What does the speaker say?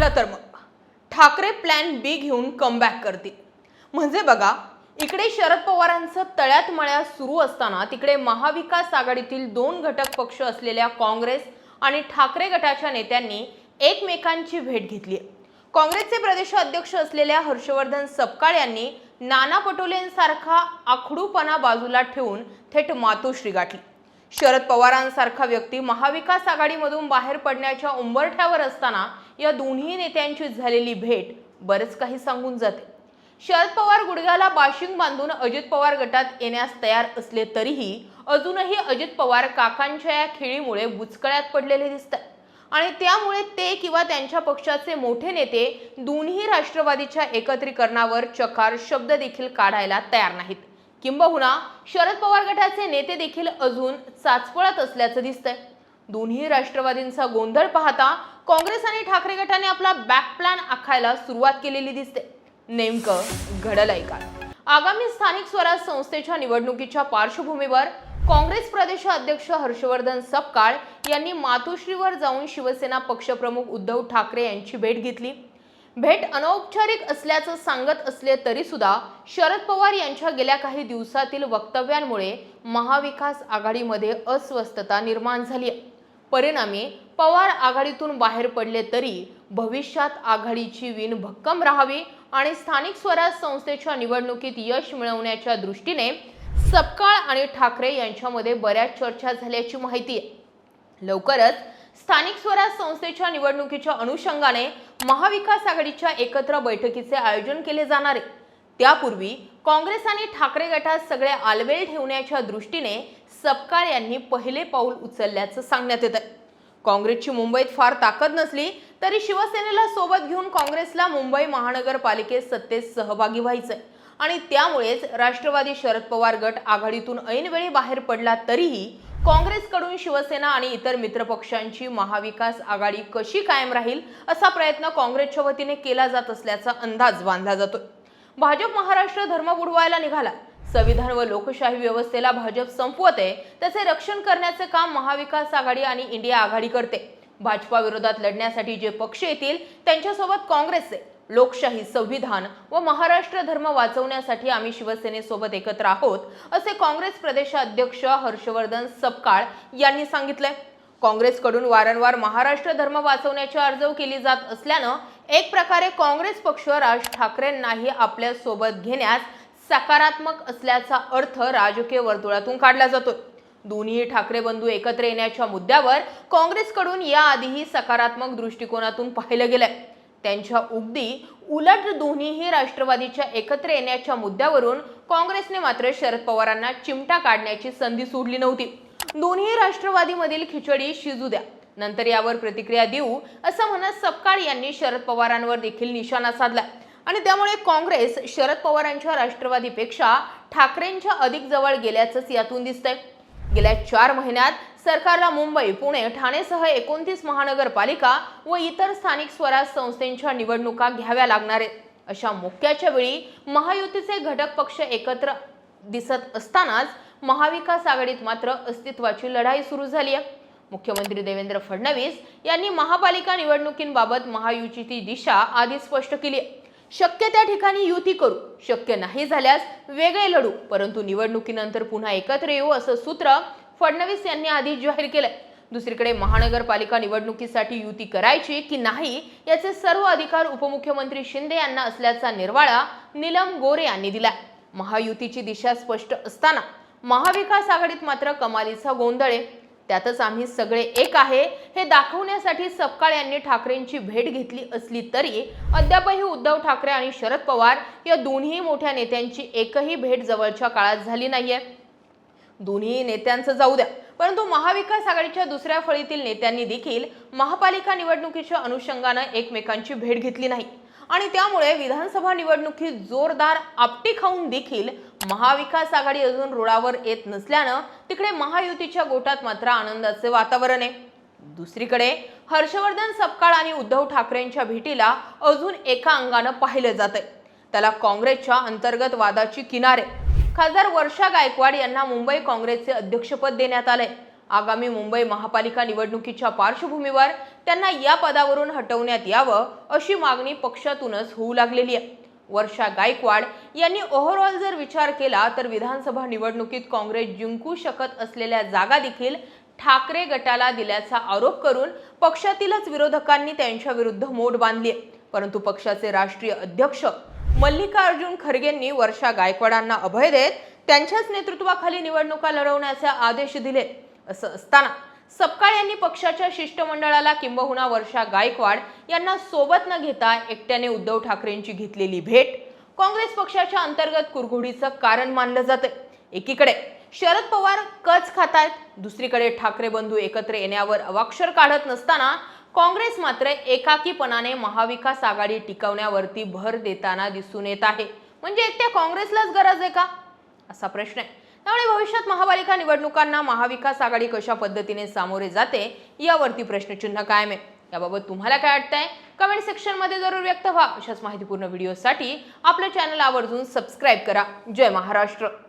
म्हटलं तर मग. ठाकरे प्लॅन बी घेऊन कमबॅक करतील. म्हणजे बघा इकडे शरद पवारांचं तळ्यात मळ्या सुरू असताना तिकडे महाविकास आघाडीतील दोन घटक पक्ष असलेल्या काँग्रेस आणि ठाकरे गटाच्या नेत्यांनी एकमेकांची भेट घेतली काँग्रेसचे प्रदेशाध्यक्ष असलेल्या हर्षवर्धन सपकाळ यांनी नाना पटोलेंसारखा आखडूपणा बाजूला ठेवून थेट मातोश्री गाठली. शरद पवारांसारखा व्यक्ती महाविकास आघाडीमधून बाहेर पडण्याच्या उंबरठ्यावर असताना या दोन्ही नेत्यांची झालेली भेट बरंच काही सांगून जाते. शरद पवार गुडघ्याला बाशिंग बांधून अजित पवार गटात येण्यास तयार असले तरीही अजूनही अजित पवार काकांच्या या खेळीमुळे बुचकळ्यात पडलेले दिसतात. आणि त्यामुळे ते किंवा त्यांच्या पक्षाचे मोठे नेते दोन्ही राष्ट्रवादीच्या एकत्रीकरणावर चकार शब्द देखील काढायला तयार नाहीत. किंबहुना शरद पवार गटाचे नेते देखील अजून चाचपळत असल्याचं दिसतंय. दोन्ही राष्ट्रवादींचा गोंधळ पाहता काँग्रेस आणि ठाकरे गटाने आपला बॅक प्लॅन आखायला सुरुवात केलेली दिसते. नेमकं घडलंय काय? आगामी स्थानिक स्वराज संस्थेच्या निवडणुकीच्या पार्श्वभूमीवर काँग्रेस प्रदेशाध्यक्ष हर्षवर्धन सपकाळ यांनी मातोश्रीवर जाऊन शिवसेना पक्षप्रमुख उद्धव ठाकरे यांची भेट घेतली. भेट अनौपचारिक असल्याचं सांगत असले तरी सुद्धा शरद पवार यांच्या गेल्या काही दिवसातील वक्तव्यांमुळे महाविकास आघाडीमध्ये अस्वस्थता निर्माण झाली आहे. परिणामी पवार आघाडीतून बाहेर पडले तरी भविष्यात आघाडीची विण भक्कम राहावी आणि स्थानिक स्वराज संस्थेच्या निवडणुकीत यश मिळवण्याच्या दृष्टीने सपकाळ आणि ठाकरे यांच्यामध्ये बऱ्याच चर्चा झाल्याची माहिती आहे. लवकरच स्थानिक स्वराज संस्थेच्या निवडणुकीच्या अनुषंगाने महाविकास आघाडीच्या एकत्र बैठकीचे आयोजन केले जाणार आहे. त्यापूर्वी काँग्रेस आणि ठाकरे गटात सगळे आलवेल ठेवण्याच्या दृष्टीने सपकाळ यांनी पहिले पाऊल उचलल्याचं सांगण्यात येत. आहे काँग्रेसची मुंबईत फार ताकद नसली तरी शिवसेनेला सोबत घेऊन काँग्रेसला मुंबई महानगरपालिकेत सत्तेत सहभागी व्हायचंय. आणि त्यामुळेच राष्ट्रवादी शरद पवार गट आघाडीतून ऐनवेळी बाहेर पडला तरीही काँग्रेसकडून शिवसेना आणि इतर मित्रपक्षांची महाविकास आघाडी कशी कायम राहील असा प्रयत्न काँग्रेसच्या वतीने केला जात असल्याचा अंदाज बांधला जातोय. भाजप महाराष्ट्र धर्म बुडवायला निघाला. संविधान व लोकशाही व्यवस्थेला भाजप संपवते त्याचे रक्षण करण्याचे काम महाविकास आघाडी आणि इंडिया आघाडी करते. भाजपा विरोधात लढण्यासाठी जे पक्ष येतील त्यांच्यासोबत काँग्रेसचे लोकशाही संविधान व महाराष्ट्र धर्म वाचवण्यासाठी आम्ही शिवसेनेसोबत एकत्र आहोत असे काँग्रेस प्रदेशाध्यक्ष हर्षवर्धन सपकाळ यांनी सांगितलंय. काँग्रेसकडून वारंवार महाराष्ट्र धर्म वाचवण्याची अर्जव केली जात असल्यानं एक प्रकारे काँग्रेस पक्ष राज ठाकरेंनाही आपल्यासोबत घेण्यास सकारात्मक असल्याचा अर्थ राजकीय वर्तुळातून काढला जातोय. दोन्ही ठाकरे बंधू एकत्र येण्याच्या मुद्द्यावर काँग्रेसकडून याआधीही सकारात्मक दृष्टिकोनातून पाहिलं गेलंय. त्यांच्या उगदी उलट दोन्हीही राष्ट्रवादीच्या एकत्र येण्याच्या मुद्द्यावरून काँग्रेसने मात्र शरद पवारांना चिमटा काढण्याची संधी सोडली नव्हती. दोन्ही राष्ट्रवादीमधील खिचडी शिजू द्या. नंतर यावर प्रतिक्रिया देऊ असं म्हणत सपकाळ यांनी शरद पवारांवर देखील निशाणा साधला. आणि त्यामुळे काँग्रेस शरद पवारांच्या राष्ट्रवादीपेक्षा ठाकरेंच्या अधिक जवळ गेल्याचंच यातून दिसतंय. गेल्या चार महिन्यात सरकारला मुंबई पुणे ठाणेसह एकोणतीस महानगरपालिका व इतर स्थानिक स्वराज संस्थांच्या निवडणुका घ्याव्या लागणार आहेत. अशा मोक्याच्या वेळी महायुतीचे घटक पक्ष एकत्र दिसत असतानाच महाविकास आघाडीत मात्र अस्तित्वाची लढाई सुरू झाली आहे. मुख्यमंत्री देवेंद्र फडणवीस यांनी महापालिका निवडणुकींबाबत महायुतीची दिशा आधी स्पष्ट केली आहे. शक्य त्या ठिकाणी युती करू. शक्य नाही झाल्यास वेगळे लढू. परंतु निवडणुकीनंतर पुन्हा एकत्र येऊ असं सूत्र फडणवीस यांनी आधीच जाहीर केलंय. दुसरीकडे महानगरपालिका निवडणुकीसाठी युती करायची की नाही याचे सर्व अधिकार उपमुख्यमंत्री शिंदे यांना असल्याचा निर्वाळा नीलम गोरे यांनी दिला महायुतीची दिशा स्पष्ट असताना महाविकास आघाडीत मात्र कमालीचा गोंधळ आहे. त्यातच आम्ही सगळे एक आहे. हे दाखवण्यासाठी सपकाळ यांनी ठाकरेंची भेट घेतली असली तरी अद्यापही उद्धव ठाकरे आणि शरद पवार या दोन्ही मोठ्या नेत्यांची एकही भेट जवळच्या काळात झाली नाहीये. दोन्ही नेत्यांचं जाऊ द्या. परंतु महाविकास आघाडीच्या दुसऱ्या फळीतील नेत्यांनी देखील महापालिका निवडणुकीच्या अनुषंगानं एकमेकांची भेट घेतली नाही. आणि त्यामुळे विधानसभा निवडणुकीत जोरदार आपटी खाऊन देखील महाविकास आघाडी अजून रुळावर येत नसल्यानं तिकडे महायुतीच्या गोटात मात्र आनंदाचे वातावरण आहे. दुसरीकडे हर्षवर्धन सपकाळ आणि उद्धव ठाकरेंच्या भेटीला अजून एका अंगानं पाहिलं जात आहे त्याला काँग्रेसच्या अंतर्गत वादाची किनारे. खासदार वर्षा गायकवाड यांना मुंबई काँग्रेसचे अध्यक्षपद देण्यात आले आगामी मुंबई महापालिका निवडणुकीच्या पार्श्वभूमीवर त्यांना या पदावरून हटवण्यात यावं अशी मागणी पक्षातूनच होऊ लागलेली आहे. वर्षा गायकवाड यांनी ओव्हरऑल जर विचार केला तर विधानसभा निवडणुकीत काँग्रेस जिंकू शकत असलेल्या जागा देखील ठाकरे गटाला दिल्याचा आरोप करून पक्षातीलच विरोधकांनी त्यांच्या विरुद्ध मोड बांधली. परंतु पक्षाचे राष्ट्रीय अध्यक्ष मल्लिकार्जुन खरगेंनी वर्षा गायकवाडांना अभय देत त्यांच्याच नेतृत्वाखाली निवडणुका लढवण्याचे आदेश दिले. असं असताना सपकाळ यांनी पक्षाच्या शिष्टमंडळाला किंबहुना वर्षा गायकवाड यांना सोबत न घेता एकट्याने उद्धव ठाकरेंची घेतलेली भेट काँग्रेस पक्षाच्या अंतर्गत कुरघोडीचं कारण मानलं जातं एकीकडे शरद पवार कच खातायत दुसरीकडे ठाकरे बंधू एकत्र येण्यावर अवाक्षर काढत नसताना काँग्रेस मात्र एकाकीपणाने महाविकास आघाडी टिकवण्यावरती भर देताना दिसून येत आहे. म्हणजे एकट्या काँग्रेसलाच गरज आहे का? असा प्रश्न आहे. त्यामुळे भविष्यात महापालिका निवडणुकांना महाविकास आघाडी कशा पद्धतीने सामोरे जाते यावरती प्रश्नचिन्ह कायम आहे. याबाबत तुम्हाला काय वाटतंय? कमेंट सेक्शनमध्ये जरूर व्यक्त व्हा. अशाच माहितीपूर्ण व्हिडिओसाठी आपलं चॅनल आवर्जून सबस्क्राईब करा. जय महाराष्ट्र.